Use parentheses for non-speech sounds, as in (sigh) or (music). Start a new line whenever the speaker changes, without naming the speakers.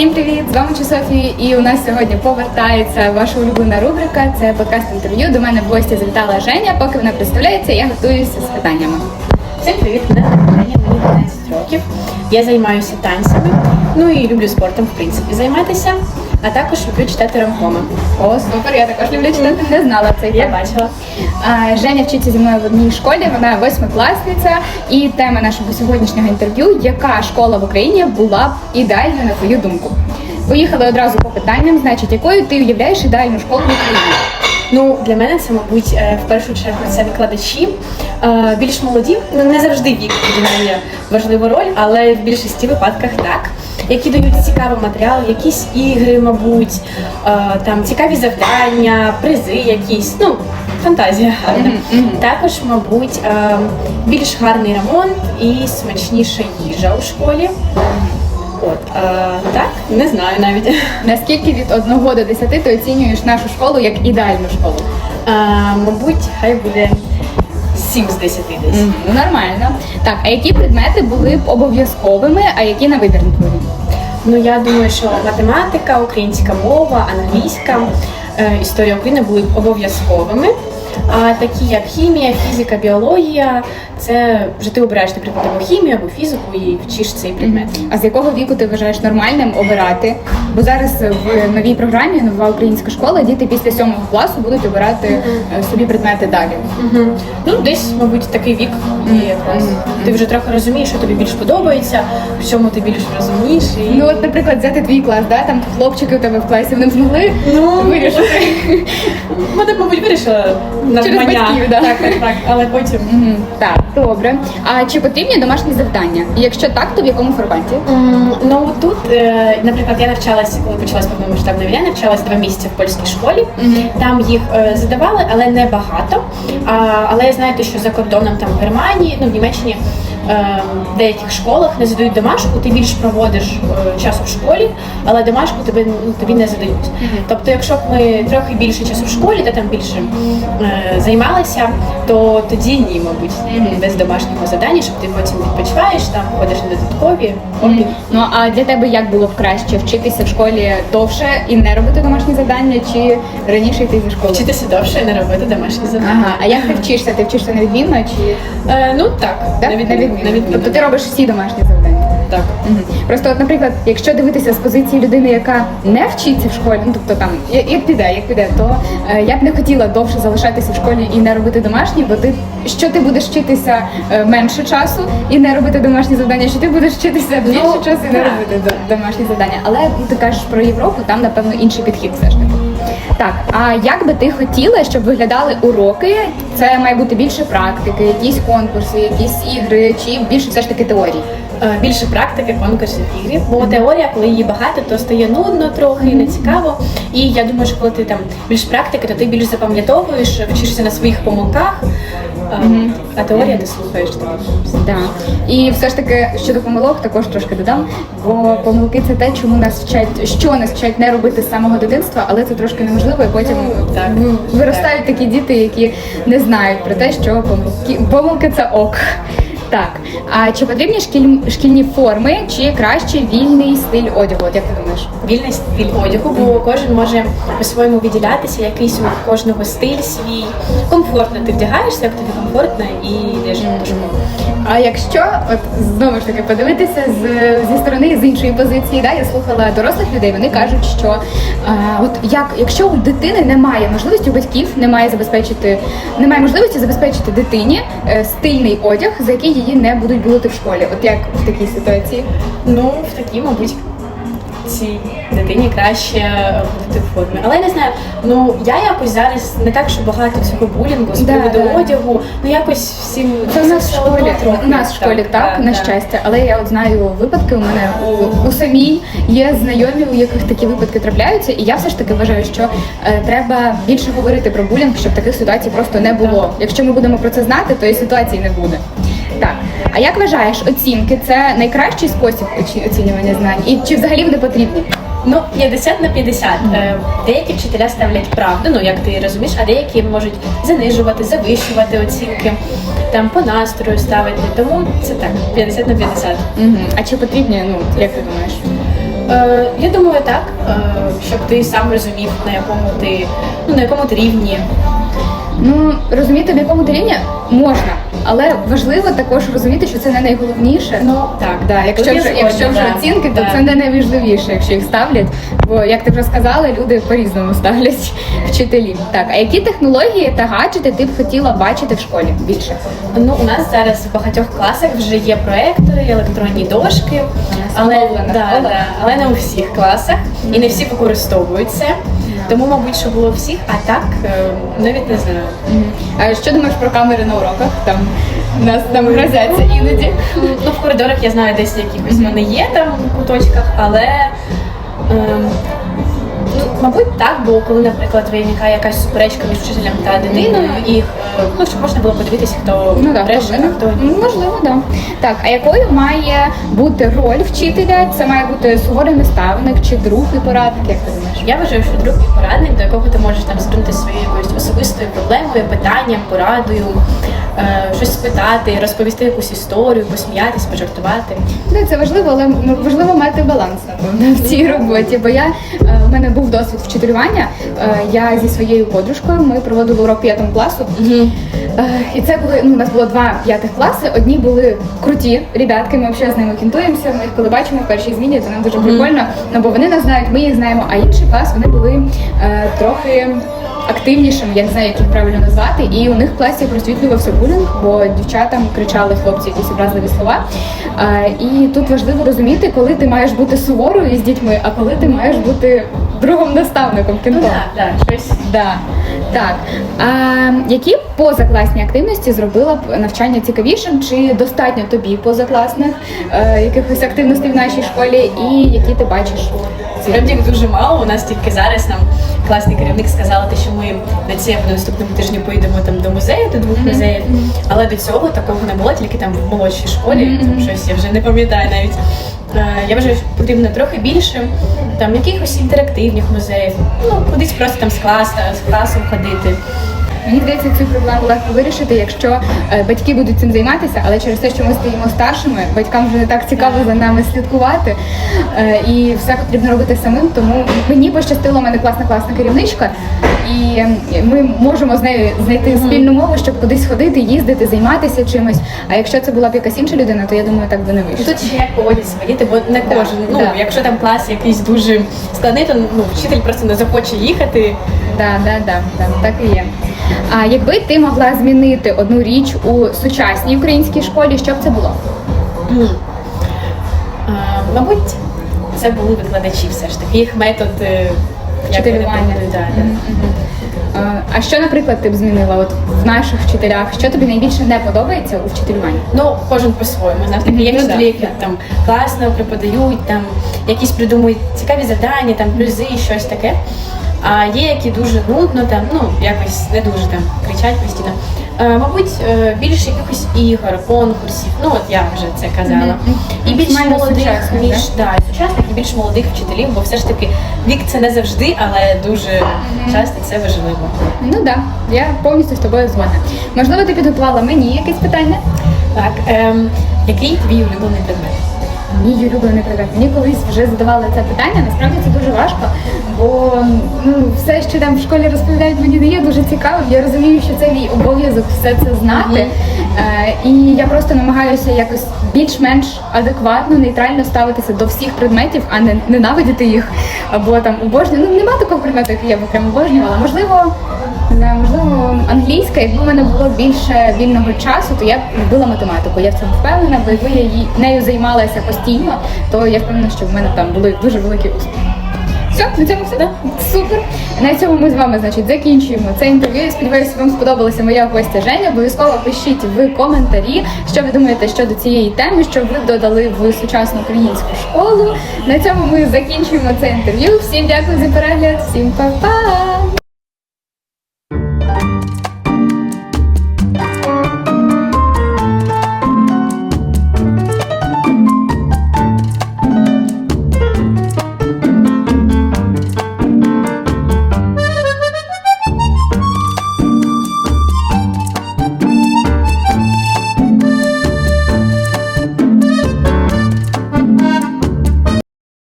Всім привіт! З вами Чи Софії, і у нас сьогодні повертається ваша улюблена рубрика. Це подкаст інтерв'ю. До мене в гості завітала Женя. Поки вона представляється, я готуюся з питаннями.
Всім привіт, мене Женя, мені 15 років. Я займаюся танцями, ну і люблю спортом, в принципі, займатися, а також люблю читати ромкоми.
О, супер! Я також люблю читати. Не знала це,
Я бачила.
А, Женя вчиться зі мною в одній школі. Вона восьмикласниця. І тема нашого сьогоднішнього інтерв'ю: яка школа в Україні була б ідеальною на твою думку? Поїхали одразу по питанням. Значить, якою ти уявляєш ідеальну школу в Україні?
Ну, для мене це, мабуть, е, в першу чергу це викладачі. Е, Більш молоді, ну не завжди вік відіграє важливу роль, але в більшості випадках так. Які дають цікавий матеріал, якісь ігри, мабуть, е, там цікаві завдання, призи якісь, ну, фантазія гарна. Також, мабуть, більш гарний ремонт і смачніша їжа у школі. От, е, так, не знаю навіть. (laughs)
Наскільки від 1 до 10 ти оцінюєш нашу школу як ідеальну школу?
Е, мабуть, хай буде 7 з 10 десь.
Ну, нормально. Так, а які предмети були б обов'язковими, а які на вибір твою?
Ну я думаю, що математика, українська мова, англійська, е, історія України були б обов'язковими. А такі як хімія, фізика, біологія, це вже ти обираєш, наприклад, або хімію, або фізику і вчиш цей предмет.
А з якого віку ти вважаєш нормальним обирати? Бо зараз в новій програмі нова українська школа діти після сьомого класу будуть обирати е, собі предмети далі.
Ну, десь, мабуть, такий вік є якраз. Ти вже трохи розумієш, що тобі більш подобається, в чому ти більш розумієш. І...
Ну от, наприклад, взяти твій клас, да? там хлопчики у тебе в класі, вони б змогли
Ну,
вирішити. (laughs)
Вона, мабуть, вирішила
Через батьків, да.
так, так, так, але потім.
Мгм, Так, добре. А чи потрібні домашні завдання? І якщо так, то в якому форматі?
М, Ну тут, е, наприклад, я навчалася, коли почалась повномасштабна війна, навчалась два місяці в польській школі. Там їх е, задавали, але не багато. А, але я знаю, те, що за кордоном там в Германії, ну в Німеччині. Е, В деяких школах не задають домашку, ти більш проводиш час часу в школі, але домашку тобі, ну, тобі не задають. Тобто, якщо б ми трохи більше часу в школі, та там більше е, займалися, то тоді ні, мабуть, без домашнього завдання, щоб ти потім відпочиваєш, там ходиш на додаткові хобі.
Ну а для тебе як було б краще вчитися в школі довше і не робити домашні завдання, чи раніше йти зі школи?
Вчитися довше і не робити домашні завдання.
Ага, а як ти вчишся? Ти вчишся невідмінно чи
Е, ну так,
Так?
на відміну.
Тобто ти робиш всі домашні завдання?
Так.
Мгм. Просто, от, наприклад, якщо дивитися з позиції людини, яка не вчиться в школі, ну тобто там я- як піде, як піде, то е, я б не хотіла довше залишатися в школі і не робити домашні, бо ти що ти будеш вчитися е, менше часу і не робити домашні завдання, що ти будеш вчитися більше
Ну,
часу і не
так.
робити до- домашні завдання. Але ну, ти кажеш про Європу, там напевно інший підхід все ж таки. Так, а як би ти хотіла, щоб виглядали уроки? Це має бути більше практики, якісь конкурси, якісь ігри, чи більше все ж таки теорії?
Е, Більше практики, конкурсів, ігрів. Бо теорія, коли її багато, то стає нудно трохи, нецікаво. І я думаю, що коли ти там більш практики, то ти більш запам'ятовуєш, вчишся на своїх помилках. Е, А теорія ти слухаєш так.
Да. І все ж таки щодо помилок також трошки додам, бо помилки це те, чому нас вчать, що нас вчать не робити з самого дитинства, але це трошки неможливо, і потім
Так.
виростають такі діти, які не знають про те, що помилки, помилки це ок. Так, а чи потрібні шкіль, шкільні форми, чи краще вільний стиль одягу? От як ти думаєш?
Вільний стиль одягу, бо кожен може по-своєму виділятися, якийсь у кожного стиль свій. Комфортно ти вдягаєшся, як тобі комфортно і йдеш до школи.
А якщо от знову ж таки подивитися з зі сторони з іншої позиції, да, я слухала дорослих людей, вони кажуть, що е, от як якщо у дитини немає можливості, у батьків немає забезпечити, немає можливості забезпечити дитині е, стильний одяг, за який її не будуть булити в школі. От як в такій ситуації?
Ну, в такій, мабуть, цій дитині краще бути в формі. Але я не знаю, ну я якось зараз не так, що багато цього булінгу з приводу
да.
одягу. Ну якось всім
Це у нас в школі,
трохи.
у нас в школі так, на щастя, але я от знаю випадки. У мене у, у самій є знайомі, у яких такі випадки трапляються, і я все ж таки вважаю, що е, треба більше говорити про булінг, щоб таких ситуацій просто не було. Якщо ми будемо про це знати, то і ситуації не буде. Так, а як вважаєш, оцінки це найкращий спосіб оцінювання знань? І чи взагалі вони потрібні?
Ну, 50 на 50. Е, Деякі вчителя ставлять правду, ну як ти розумієш, а деякі можуть занижувати, завищувати оцінки, там по настрою ставити. Тому це так, 50 на 50.
Угу. А чи потрібні, ну як ти думаєш?
Е, я думаю, так, е, щоб ти сам розумів, на якому ти ну на якому ти рівні.
Ну розуміти, в якому ти рівні можна, але важливо також розуміти, що це не найголовніше.
Ну так,
Да, якщо вже, якщо вже
да.
оцінки, то
Да.
це не найважливіше, якщо їх ставлять. Бо як ти вже сказала, люди по-різному ставлять (laughs) вчителі. Так, а які технології та гаджети ти б хотіла бачити в школі більше?
Ну, у нас зараз в багатьох класах вже є проектори, електронні дошки, але, да,
школа.
але не у всіх класах і не всі використовують це. Тому, мабуть, що було всіх, а так е, навіть не знаю.
А що думаєш про камери на уроках? Там нас там грозяться іноді.
Ну, в коридорах я знаю, десь якісь вони є там в куточках, але. Ну, мабуть, так, бо коли, наприклад, виникає якась суперечка між вчителем та дитиною, і е, ну, щоб можна було подивитися, хто
Ну так,
бреше, а хто ні.
можливо, да. Так, а якою має бути роль вчителя? Це має бути суворий наставник чи друг і порадник, як ти думаєш?
Я вважаю, що друг і порадник, до якого ти можеш там звернутися своєю якоюсь особистою проблемою, питанням, порадою, е, щось спитати, розповісти якусь історію, посміятись, пожартувати.
Да, це важливо, але важливо мати баланс напевно в цій роботі. Бо я е, у мене був досвід вчителювання. Е, Я зі своєю подружкою ми проводили урок п'ятому класу. Е, І це були ну, у нас було два п'ятих класи. Одні були круті ребятки. Ми взагалі з ними кінтуємося. Ми їх коли бачимо в першій зміні, то нам дуже прикольно. Ну бо вони нас знають, ми їх знаємо. А інший клас вони були е, трохи. Активнішим, я не знаю, як їх правильно назвати, і у них в класі просвітлювався булінг, бо дівчатам кричали хлопці якісь образливі слова. І тут важливо розуміти, коли ти маєш бути суворою з дітьми, а коли ти маєш бути другом наставником
Ну
кінтом.
так, так, щось.
Да. Так. А які позакласні активності зробила б навчання цікавішим? Чи достатньо тобі позакласних е, якихось активностей в нашій школі, і які ти бачиш?
Справді їх дуже мало. У нас тільки зараз нам класний керівник сказала, те, що ми на цьому наступному тижні поїдемо там до музею, до двох музеїв. Але до цього такого не було, тільки там в молодшій школі, там щось я вже не пам'ятаю навіть. Е, Я вважаю, що потрібно трохи більше там якихось інтерактивних музеїв, ну кудись просто там з класу, з класом ходити.
Мені здається, цю проблему легко вирішити, якщо е, батьки будуть цим займатися, але через те, що ми стоїмо старшими, батькам вже не так цікаво за нами слідкувати, е, і все потрібно робити самим. Тому мені пощастило, у мене класна класна керівничка, і е, ми можемо з нею знайти спільну мову, щоб кудись ходити, їздити, займатися чимось. А якщо це була б якась інша людина, то я думаю, так би не вийшло.
Тут ще як поводять себе діти, бо не кожен. Ну,
да.
якщо там клас якийсь дуже складний, то ну, вчитель просто не захоче їхати.
Да, да, да, да, так і є. А якби ти могла змінити одну річ у сучасній українській школі, що б це було?
М. А, Мабуть, це були викладачі все ж таки. Їх метод е,
Вчителювання.
да, да.
А, А що, наприклад, ти б змінила от в наших вчителях? Що тобі найбільше не подобається у вчителюванні?
Ну, кожен по-своєму. Знаєте, є
Ну, да,
вчителі, які там класно преподають, там якісь придумують цікаві завдання, там плюси, щось таке. А є, які дуже нудно, там, ну, якось не дуже там кричать постійно. Е, мабуть, е, більше якихось ігор, конкурсів, ну от я вже це казала. І більш
Максимально
молодих,
сучасних,
ніж да, сучасних і більш молодих вчителів, бо все ж таки вік це не завжди, але дуже часто це важливо.
Ну так, да, я повністю з тобою згодна. Можливо, ти підготувала мені якесь питання?
Так, ем, який твій улюблений предмет?
Мій улюблений предмет. Мені колись вже задавали це питання. Насправді це дуже важко, бо ну все, що там в школі розповідають, мені не є дуже цікавим. Я розумію, що це мій обов'язок все це знати. Е, і я просто намагаюся якось більш-менш адекватно, нейтрально ставитися до всіх предметів, а не ненавидіти їх або там обожнювати. Ну нема такого предмету, який я б прям обожнювала. Можливо. Не знаю, можливо, англійська, якби в мене було більше вільного часу, то я б любила математику. Я в цьому впевнена, бо якби я її нею займалася постійно, то я впевнена, що в мене там були дуже великі успіхи. Все, на цьому все. Супер. На цьому ми з вами, значить, закінчуємо це інтерв'ю. Я сподіваюся, вам сподобалася моя гостя Женя. Обов'язково пишіть в коментарі, що ви думаєте щодо цієї теми, що ви додали в сучасну українську школу. На цьому ми закінчуємо це інтерв'ю. Всім дякую за перегляд, всім па-па!